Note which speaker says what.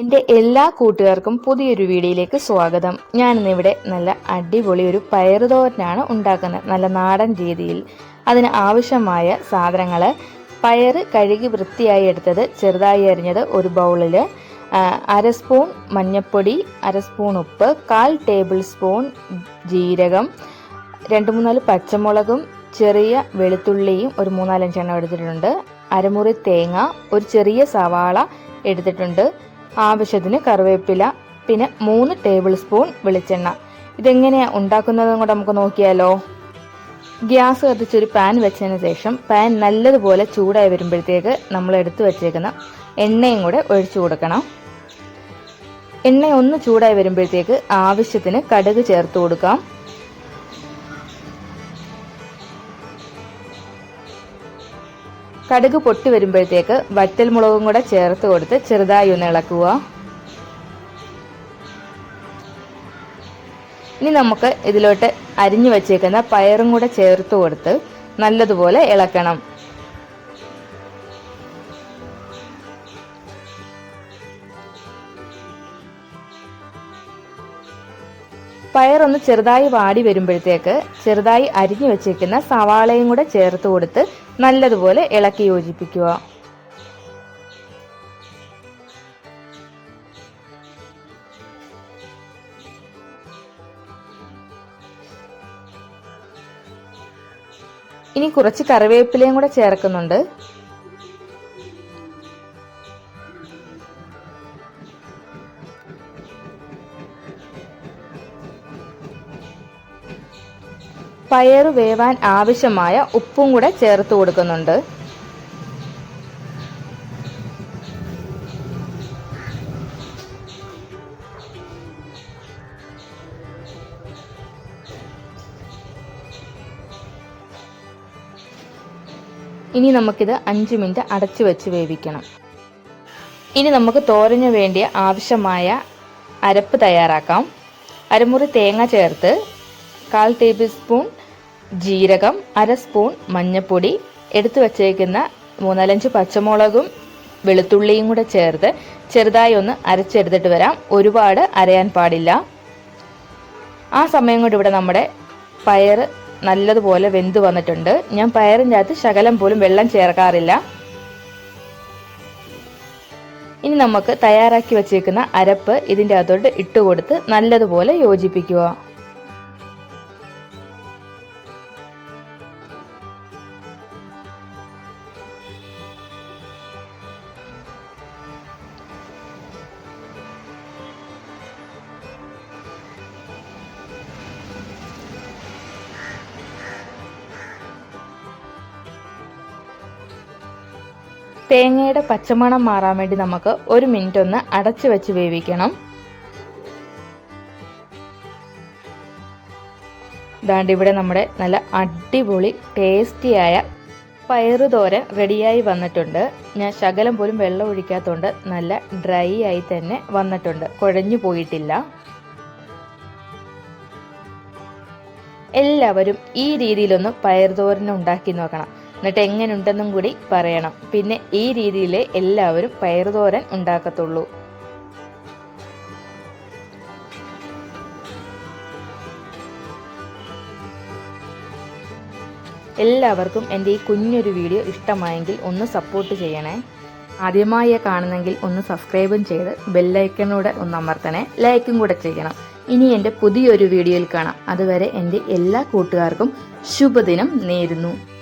Speaker 1: എന്റെ എല്ലാ കൂട്ടുകാർക്കും പുതിയൊരു വീഡിയോയിലേക്ക് സ്വാഗതം. ഞാനിന്നിവിടെ നല്ല അടിപൊളി ഒരു പയറുതോരനാണ് ഉണ്ടാക്കുന്നത്. നല്ല നാടൻ രീതിയിൽ അതിന് ആവശ്യമായ സാധനങ്ങൾ പയർ കഴുകി വൃത്തിയായി എടുത്തത് ചെറുതായി അരിഞ്ഞത് ഒരു ബൗളിൽ അര സ്പൂൺ മഞ്ഞൾപ്പൊടി അര സ്പൂൺ ഉപ്പ് കാൽ ടേബിൾ സ്പൂൺ ജീരകം രണ്ട് മൂന്നാൽ പച്ചമുളകും ചെറിയ വെളുത്തുള്ളിയും ഒരു മൂന്നാലഞ്ചെണ്ണം എടുത്തിട്ടുണ്ട്. അരമുറി തേങ്ങ ഒരു ചെറിയ സവാള എടുത്തിട്ടുണ്ട്. ആവശ്യത്തിന് കറിവേപ്പില പിന്നെ മൂന്ന് ടേബിൾ സ്പൂൺ വെളിച്ചെണ്ണ. ഇതെങ്ങനെയാണ് ഉണ്ടാക്കുന്നതെന്ന് കൂടെ നമുക്ക് നോക്കിയാലോ. ഗ്യാസ് കത്തിച്ചൊരു പാൻ വെച്ചതിന് ശേഷം പാൻ നല്ലതുപോലെ ചൂടായി വരുമ്പോഴത്തേക്ക് നമ്മൾ എടുത്തു വച്ചേക്കുന്ന എണ്ണയും കൂടെ ഒഴിച്ചു കൊടുക്കണം. എണ്ണ ഒന്ന് ചൂടായി വരുമ്പോഴത്തേക്ക് ആവശ്യത്തിന് കടുക് ചേർത്ത് കൊടുക്കാം. കടുക് പൊട്ടി വരുമ്പോഴത്തേക്ക് വറ്റൽ മുളകും കൂടെ ചേർത്ത് കൊടുത്ത് ചെറുതായി ഒന്ന് ഇളക്കുക. ഇനി നമുക്ക് ഇതിലോട്ട് അരിഞ്ഞു വച്ചേക്കുന്ന പയറും കൂടെ ചേർത്ത് കൊടുത്ത് നല്ലതുപോലെ ഇളക്കണം. പയറൊന്ന് ചെറുതായി വാടി വരുമ്പോഴത്തേക്ക് ചെറുതായി അരിഞ്ഞു വെച്ചേക്കുന്ന സവാളയും കൂടെ ചേർത്ത് കൊടുത്ത് നല്ലതുപോലെ ഇളക്കി യോജിപ്പിക്കുക. ഇനി കുറച്ച് കറിവേപ്പിലയും കൂടെ ചേർക്കുന്നുണ്ട്. പയറ് വേവാൻ ആവശ്യമായ ഉപ്പും കൂടെ ചേർത്ത് കൊടുക്കുന്നുണ്ട്. ഇനി നമുക്കിത് അഞ്ച് മിനിറ്റ് അടച്ചു വെച്ച് വേവിക്കണം. ഇനി നമുക്ക് തോരന് വേണ്ടിയ ആവശ്യമായ അരപ്പ് തയ്യാറാക്കാം. അരമുറി തേങ്ങ ചേർത്ത് കാൽ ടേബിൾ സ്പൂൺ ജീരകം അര സ്പൂൺ മഞ്ഞൾപ്പൊടി എടുത്തു വച്ചേക്കുന്ന മൂന്നാലഞ്ച് പച്ചമുളകും വെളുത്തുള്ളിയും കൂടെ ചേർത്ത് ചെറുതായി ഒന്ന് അരച്ചെടുത്തിട്ട് വരാം. ഒരുപാട് അരയാൻ പാടില്ല. ആ സമയം കൊണ്ട് ഇവിടെ നമ്മുടെ പയർ നല്ലതുപോലെ വെന്ത് വന്നിട്ടുണ്ട്. ഞാൻ പയറിന്റെ അകത്ത് ശകലം പോലും വെള്ളം ചേർക്കാറില്ല. ഇനി നമുക്ക് തയ്യാറാക്കി വച്ചേക്കുന്ന അരപ്പ് ഇതിന്റെ അകത്തോട്ട് ഇട്ടുകൊടുത്ത് നല്ലതുപോലെ യോജിപ്പിക്കുക. തേങ്ങയുടെ പച്ചമണം മാറാൻ വേണ്ടി നമുക്ക് ഒരു മിനിറ്റ് ഒന്ന് അടച്ചു വെച്ച് വേവിക്കണം. ദാണ്ട് ഇവിടെ നമ്മുടെ നല്ല അടിപൊളി ടേസ്റ്റിയായ പയറുതോരൻ റെഡിയായി വന്നിട്ടുണ്ട്. ഞാൻ ശകലം പോലും വെള്ളം ഒഴിക്കാത്തതുകൊണ്ട് നല്ല ഡ്രൈ ആയി തന്നെ വന്നിട്ടുണ്ട്. കുഴഞ്ഞു പോയിട്ടില്ല. എല്ലാവരും ഈ രീതിയിലൊന്ന് പയറുതോരൻ ഉണ്ടാക്കി നോക്കണം. എന്നിട്ട് എങ്ങനെയുണ്ടെന്നും കൂടി പറയണം. പിന്നെ ഈ രീതിയിൽ എല്ലാവരും പയറുതോരൻ ഉണ്ടാക്കത്തുള്ളൂ. എല്ലാവർക്കും എന്റെ ഈ കുഞ്ഞൊരു വീഡിയോ ഇഷ്ടമായെങ്കിൽ ഒന്ന് സപ്പോർട്ട് ചെയ്യണേ. ആദ്യമായി കാണുന്നെങ്കിൽ ഒന്ന് സബ്സ്ക്രൈബും ചെയ്ത് ബെല്ലൈക്കണൂടെ ഒന്ന് അമർത്തണേ. ലൈക്കും കൂടെ ചെയ്യണം. ഇനി എന്റെ പുതിയൊരു വീഡിയോയിൽ കാണാം. അതുവരെ എന്റെ എല്ലാ കൂട്ടുകാർക്കും ശുഭദിനം നേരുന്നു.